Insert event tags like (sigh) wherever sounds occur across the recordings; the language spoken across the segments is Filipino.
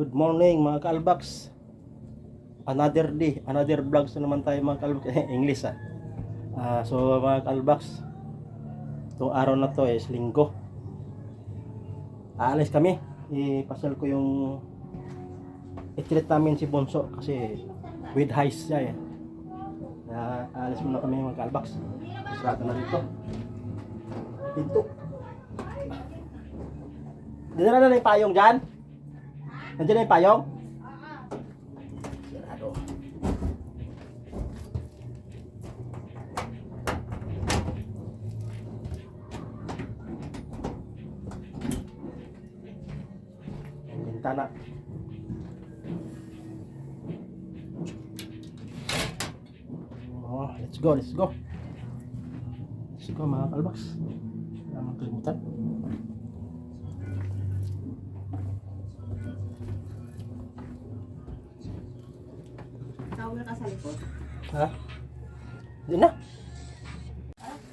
Good morning mga kalbaks. Another day, another vlogs na naman tayo mga kalbaks. (laughs) English ah. Ah, so mga kalbaks, itong araw na to is linggo. Aalis kami. Ipasal ko yung i-treat namin si Bonso kasi with highs siya eh. Kaya aalis muna kami mga kalbaks. Sarado na dito. Pinto. Dinala na yung payong dyan? Nandiyan na yung payong? Sarado. Yung bintana. Oh, let's go, let's go. Let's go mga kalbaks. Wala mang kalimutan.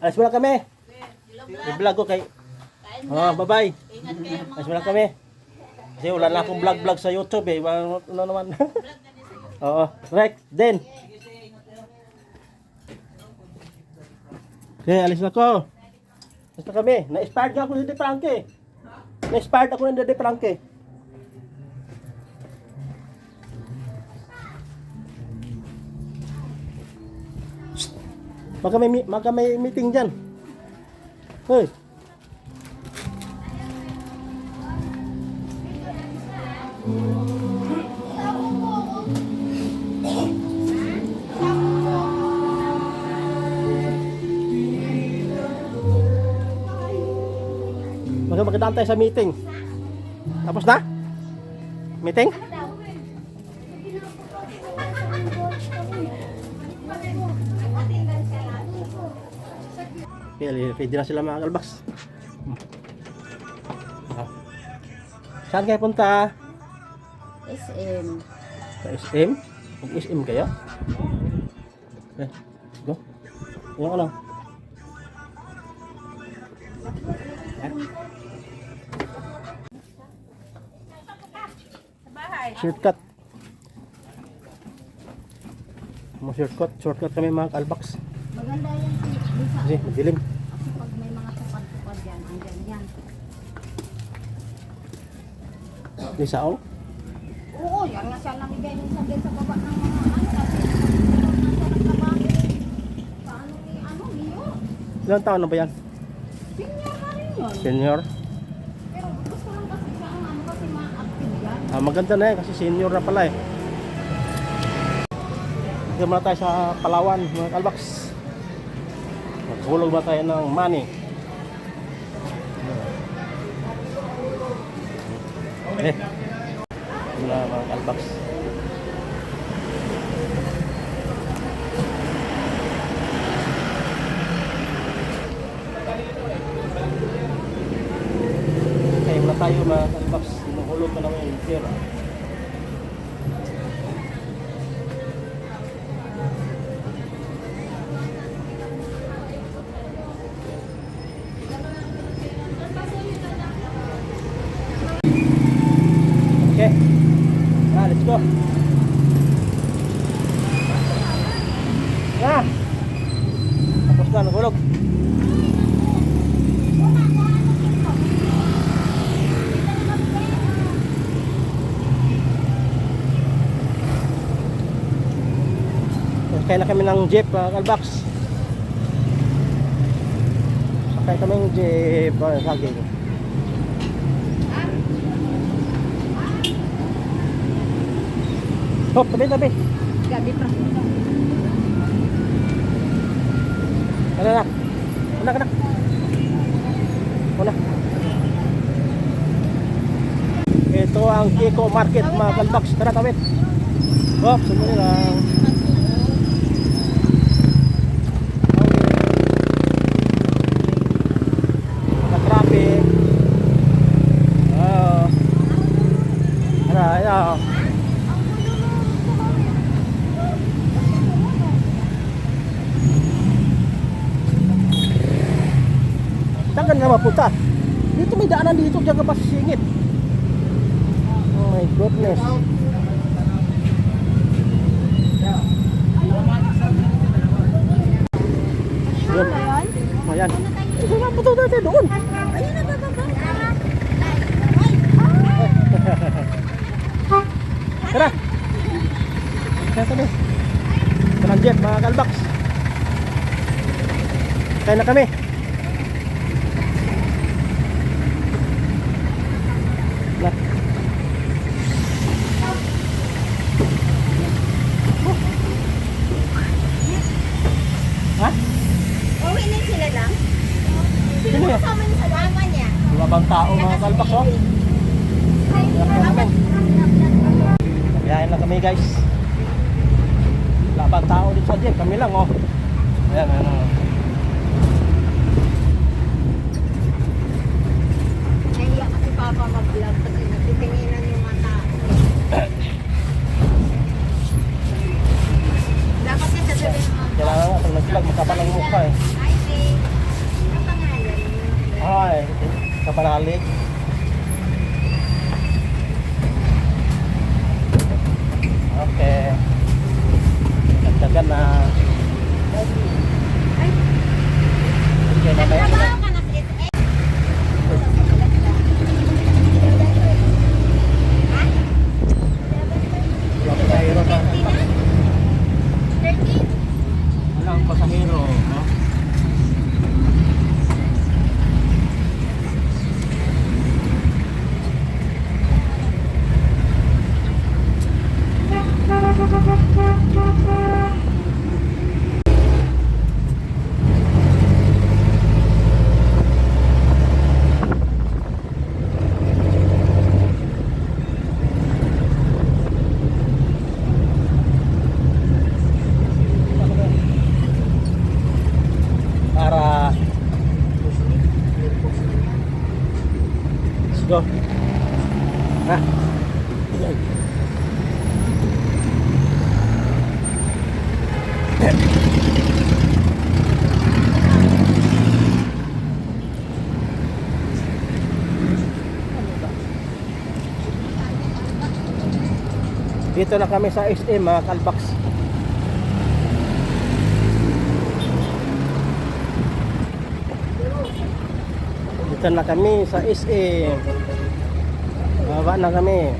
Alas muna kami. I-vlog ko kay... Oh, bye-bye. Ingat Alas muna kami. Kasi wala na akong vlog-vlog sa YouTube eh. Ano naman. (laughs) Oo. Rek, din. Okay, alis na ko. Alis na kami. Na-expired nga ako ni De Franque. Na-expired ako ni De Franque. Magka may, magka may meeting dyan. Hoy. Mag magandaan tayo sa meeting. Tapos na? Meeting? Okay, ready na sila mga kalbaks. Ah. Saan kayo punta? SM. Sa SM? Mag-SM kayo? Okay, go. Yung ano? Ah. Shortcut. Mo shortcut, shortcut kami mga kalbaks. Maganda yan si Lisa. Kasi madilim. Kasi pag may mga tupad-tupad yan, andyan yan. Di saong. Oo, yan nga siya namigay ng sabi sa baba ng mga ano. Kasi meron na siya nagtrabaho. Sa ano ni, ano, niyo. Ilang taon na ba yan? Senior na rin yun. Senior? Pero gusto lang kasi siya ang ano kasi ma-active yan. Ah, maganda na eh kasi senior na pala eh. Dito muna tayo sa Palawan, mga kalbaks. Maghulog ba tayo ng money? Eh, muna mga kalbaks. Kaya muna tayo mga kalbaks. Hinuhulog na naman yung pera. Sakay na kami ng jeep, uh, kalbox. Sakay kami ng jeep, uh, saging. Hop, tabi, tabi. Gabi pa. Ano na? Una ka na. Una. Ito ang Kiko Market mga kalbox. Tara, tawid. Hop, sumuli lang. Naka-traffic. Oo. Ano, ano. Saan ka na mapunta? Dito may daanan dito, diyan ka pa sisingit. Oh my goodness. Yun. Ayan. Ito na po natin doon. Ayun na bababa. Tara. Kaya kami. Transjet mga kalbaks. Kaya na kami. Na. Ha? Uwi na sila lang. Sino? Kasama niya sa dama niya. Wala bang tao mga kalbaks oh? Biyahin lang kami guys. Wala tao dito sa jeep. Kami lang oh. Ayan ano. Nahiya kasi papa mag-vlog kasi nagtitinginan yung mata. Dapat niya sasabihin mo. Kailangan nga pag nag-vlog makapal ang mukha eh. Babe. Ano? Ay, kapanalik. Okay. Nagdagan na. Ay, Okay na tayo. nagtrabaho ka na sa SM. Ha? Yung pasahero na. 30? Walang pasahero. No? Para Let's go. Ha? Dito na kami sa SM mga kalbaks. Dito na kami sa SM. Baba na kami.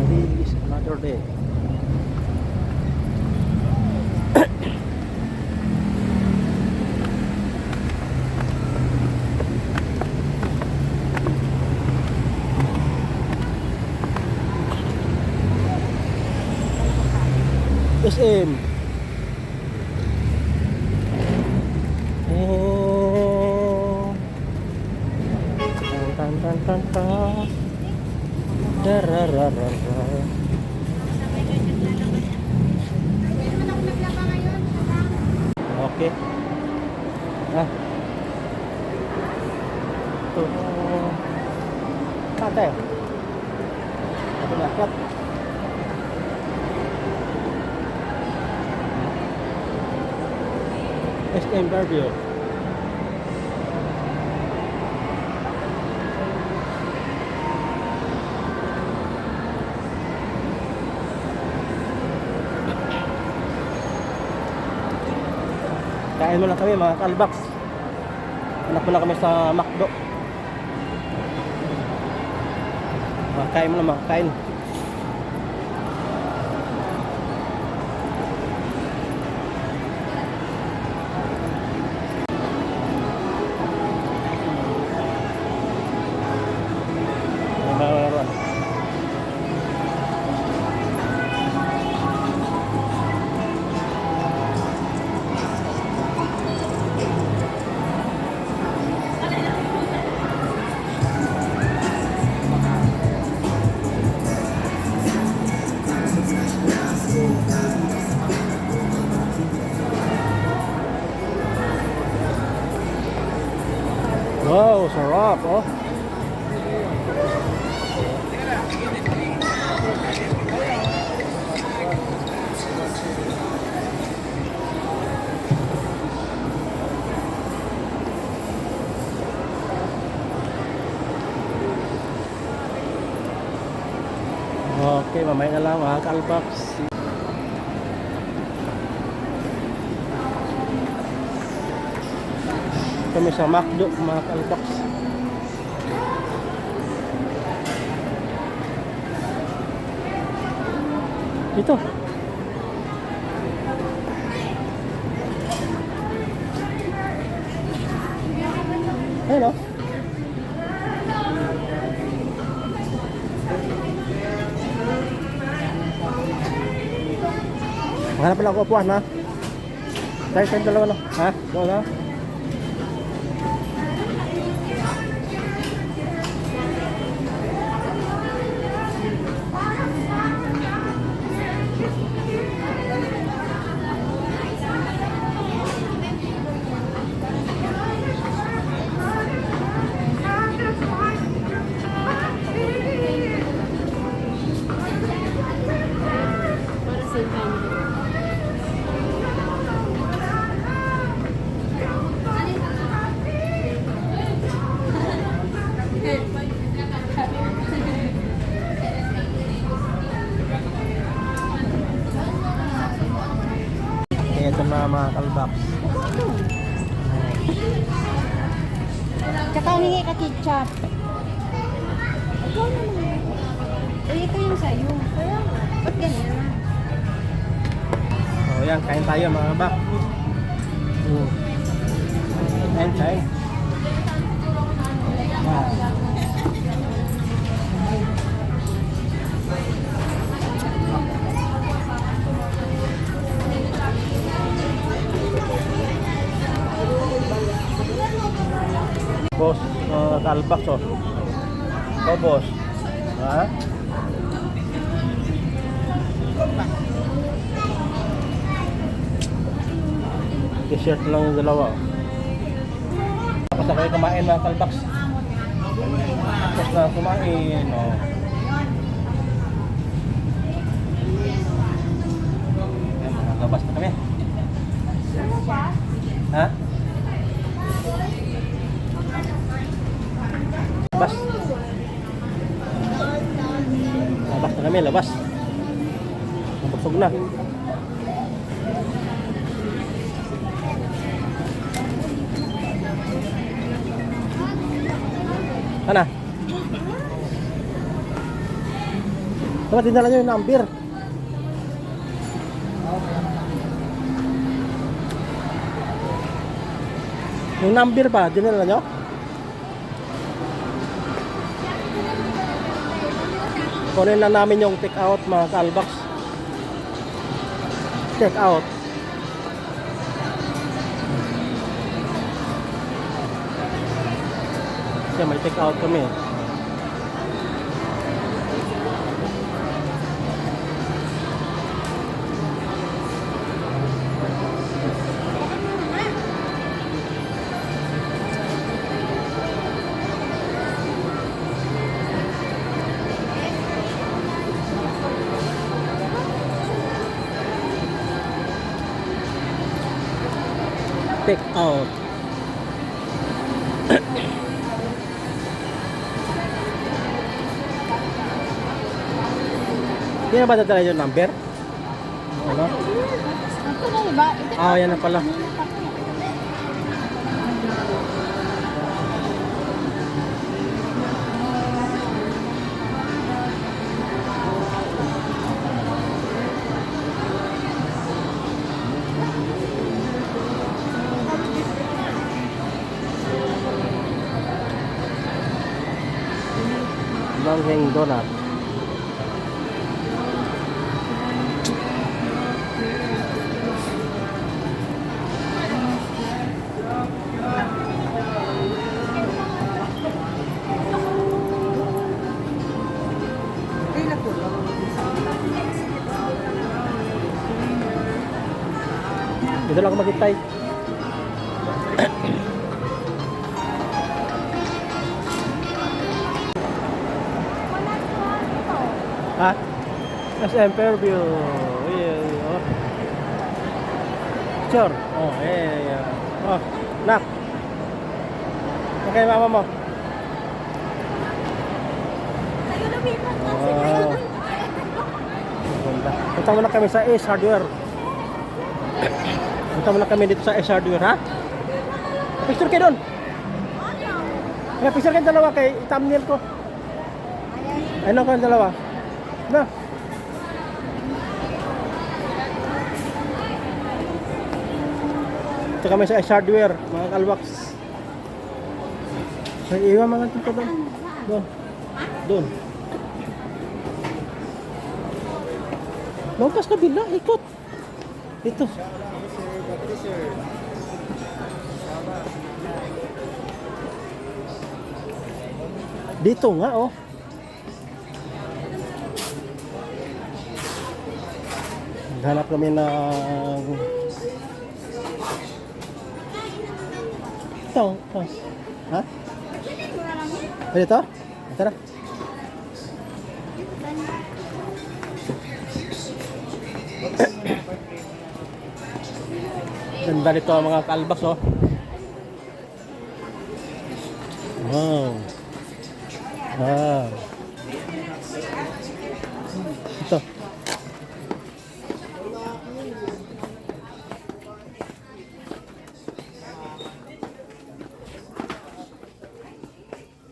Today is another day. SM. Okay. Ah. Ito. Ah, tayo. Ito na, cut. SM Fairview. Kain muna kami mga kalbaks. Anak muna kami sa McDo. Makain muna makain. sarap, oh. Okay, mamaya na lang mga kalpaps. Kami sa McDo mga kalbox. Dito. Ayun o. Maghanap pala ako upuan ha. Tayo tayong dalawa na. Ha? Doon ha? Yan, kain tayo mga bak. Hmm. Kain, kain. Ah. Boss, uh, kalbak oh. Oh, boss. Ha? T-shirt lang yung dalawa. Tapos na kayo kumain mga kalbaks. Tapos na kumain. Oh. Makakabas na kami. Ha? Labas. Labas na kami, labas. Mabusog na. Ano? Dapat dinala nyo yung number. Yung number ba? Dinala nyo? Kunin na namin yung take out mga kalbox. Take out. Kasi take out kami. Take out. Na ba dadala yung number? Ano? Ah, yan na pala. Mangheng donut. Dito lang ako maghintay. Ha? SM Fairview. Yeah. Oh. Sure. Oh, yeah, yeah. Oh, nak. Okay, mama mo. Tayo lumipat kasi. Wow. Punta muna kami sa Ace Hardware. Punta muna kami dito sa Hardware, ha? Picture kayo doon. Kaya picture kayo dalawa kay thumbnail ko. Ano kayo dalawa? Na. Ito kami sa Ace Hardware, mga kalbox. Sa iwan mga tito doon. Doon. Doon. Longkas kabila, ikot. Dito. Dito nga, oh. Hanap kami ng... Ito, ito. Ha? Pwede ito? Tara. Ganda nito ang mga kalbas, oh. Wow. Wow. Ito.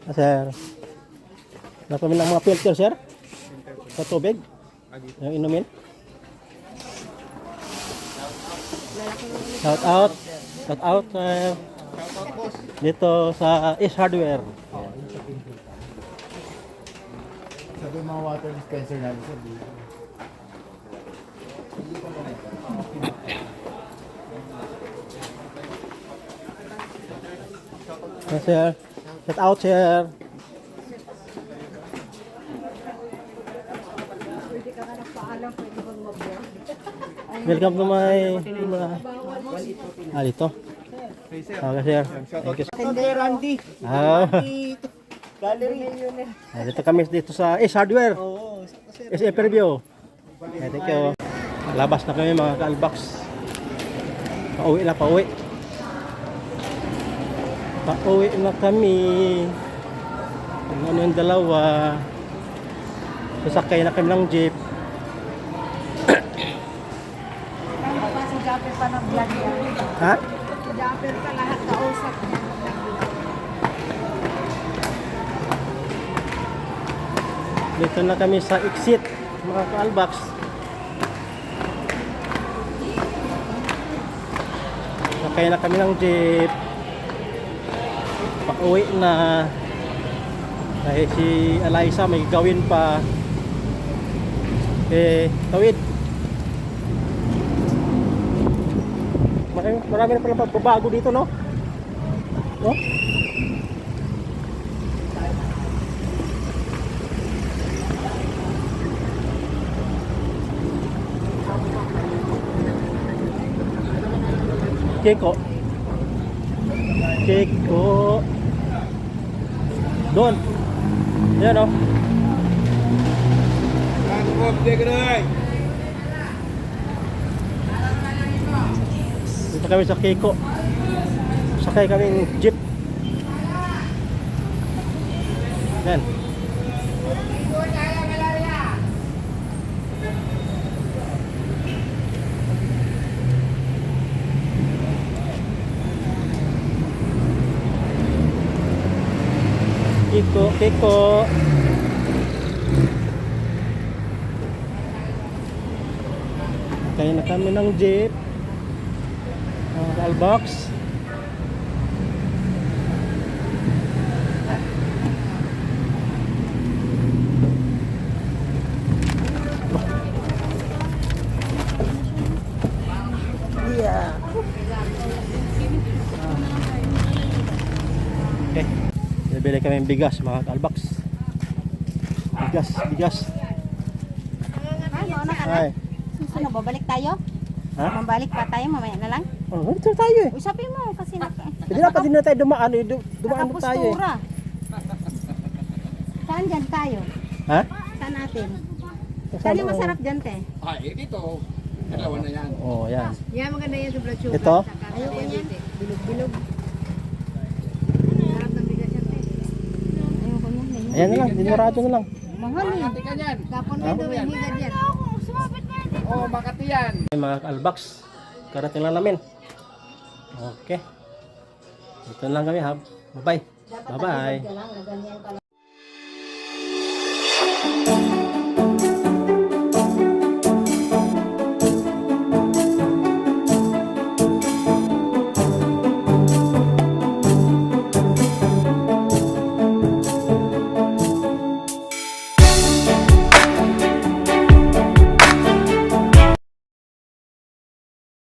Ah, sir. Napamil ng mga filter, sir? Sa tubig? Yung inumin? Shout out. Shout out, sir. Dito sa Ace Hardware. Sabi mga water dispenser namin sa dito. Yes, sir. Shout out, sir. Welcome to my Ah, dito. Okay, sir. Thank you. Hindi, Randy. Ah, Gallery. ah, dito kami dito sa Ace Hardware. Oo. Ace Preview. Okay, thank you. Labas na kami mga kalbox. Pauwi na, pauwi. Pauwi na kami. Ano yung dalawa. Sasakay na kami ng jeep. Ano pa si Japper pa ng vlog yan? Ha? Si Japper pa lahat kausap niya. Dito na kami sa exit mga kalbox. Sakay na kami ng jeep. Pauwi na. Dahil si Eliza may gawin pa. Eh, tawid. Marami, marami na pala pagbabago dito, no? No? Keko. Keko. Doon. Yan oh. Dito kami sa Keko. Sakay kami ng jeep. Yan. Kiko, Kiko. Kaya na kami ng jeep. Kalbox. Yeah. Okay. Bibili kami ng bigas mga kalbox. Bigas, bigas. Ay, mauna ka na. Ay. Ano, babalik tayo? Ha? Mabalik pa tayo mamaya na lang? Oh, ito tayo eh. Usapin mo kasi na... Hindi dapat din na tayo dumaan eh. Du- Dumaan na tayo eh. Nakapostura. Saan dyan tayo? Ha? Saan natin? Saan yung masarap dyan, te? Ay, dito. Dalawa na yan. Oh, yan. Yan, maganda yan sa blood sugar. Ito? Ayoko yan. Bilog-bilog. Sarap ng bigas yan, te. Ayoko ganyan. Ayan na lang, dinurado na lang. Mahal eh. Ate ka yan. Kapon na doon, higad yan. Sumapit na Oh, Makati yan. Ay, mga kalbaks. Karating lang namin. Okay. Ito lang kami ha. Bye-bye. Bye-bye.